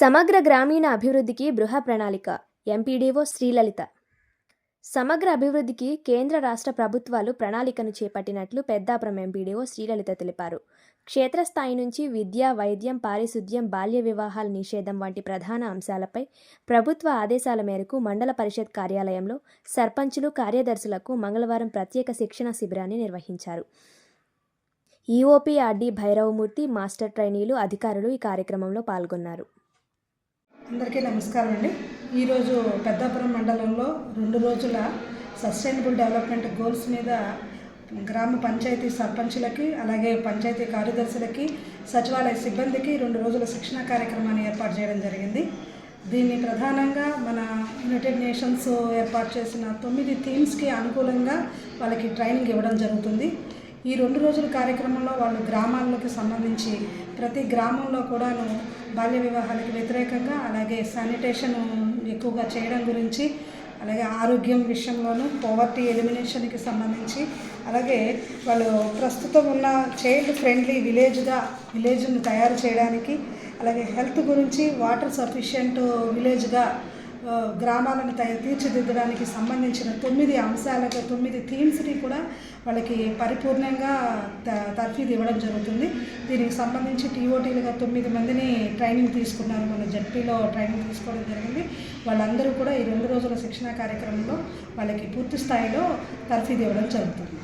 సమగ్ర గ్రామీణ అభివృద్ధికి బృహ ప్రణాళిక. ఎంపీడీఓ శ్రీలలిత. సమగ్ర అభివృద్ధికి కేంద్ర రాష్ట్ర ప్రభుత్వాలు ప్రణాళికను చేపట్టినట్లు పెద్దాపురం ఎంపీడీఓ శ్రీలలిత తెలిపారు. క్షేత్రస్థాయి నుంచి విద్య వైద్యం పారిశుద్ధ్యం బాల్య వివాహాల నిషేధం వంటి ప్రధాన అంశాలపై ప్రభుత్వ ఆదేశాల మేరకు మండల పరిషత్ కార్యాలయంలో సర్పంచులు కార్యదర్శులకు మంగళవారం ప్రత్యేక శిక్షణ శిబిరాన్ని నిర్వహించారు. ఈఓపీఆర్డీ భైరవమూర్తి మాస్టర్ ట్రైనీలు అధికారులు ఈ కార్యక్రమంలో పాల్గొన్నారు. అందరికీ నమస్కారం అండి ఈరోజు పెద్దాపురం మండలంలో రెండు రోజుల సస్టైనబుల్ డెవలప్మెంట్ గోల్స్ మీద గ్రామ పంచాయతీ సర్పంచులకి అలాగే పంచాయతీ కార్యదర్శులకి సచివాలయ సిబ్బందికి రెండు రోజుల శిక్షణ కార్యక్రమాన్ని ఏర్పాటు చేయడం జరిగింది. దీన్ని ప్రధానంగా మన యునైటెడ్ నేషన్స్ ఏర్పాటు చేసిన తొమ్మిది థీమ్స్కి అనుకూలంగా వాళ్ళకి ట్రైనింగ్ ఇవ్వడం జరుగుతుంది. ఈ రెండు రోజుల కార్యక్రమంలో వాళ్ళు గ్రామాల్లోకి సంబంధించి ప్రతి గ్రామంలో కూడాను బాల్య వివాహాలకు వ్యతిరేకంగా అలాగే శానిటేషన్ ఎక్కువగా చేయడం గురించి అలాగే ఆరోగ్యం విషయంలోనూ పోవర్టీ ఎలిమినేషన్కి సంబంధించి అలాగే వాళ్ళు ప్రస్తుతం ఉన్న చైల్డ్ ఫ్రెండ్లీ విలేజ్గా విలేజ్ను తయారు చేయడానికి అలాగే హెల్త్ గురించి వాటర్ సఫిషియెంట్ విలేజ్గా గ్రామాలను తీర్చిదిద్దడానికి సంబంధించిన తొమ్మిది అంశాలకు తొమ్మిది థీమ్స్ని కూడా వాళ్ళకి పరిపూర్ణంగా త తర్ఫీదు ఇవ్వడం జరుగుతుంది. దీనికి సంబంధించి టీఓటీలుగా తొమ్మిది మందిని ట్రైనింగ్ తీసుకున్నారు. మన జడ్పీలో ట్రైనింగ్ తీసుకోవడం జరిగింది. వాళ్ళందరూ కూడా ఈ రెండు రోజుల శిక్షణ కార్యక్రమంలో వాళ్ళకి పూర్తి స్థాయిలో తర్ఫీదు ఇవ్వడం జరుగుతుంది.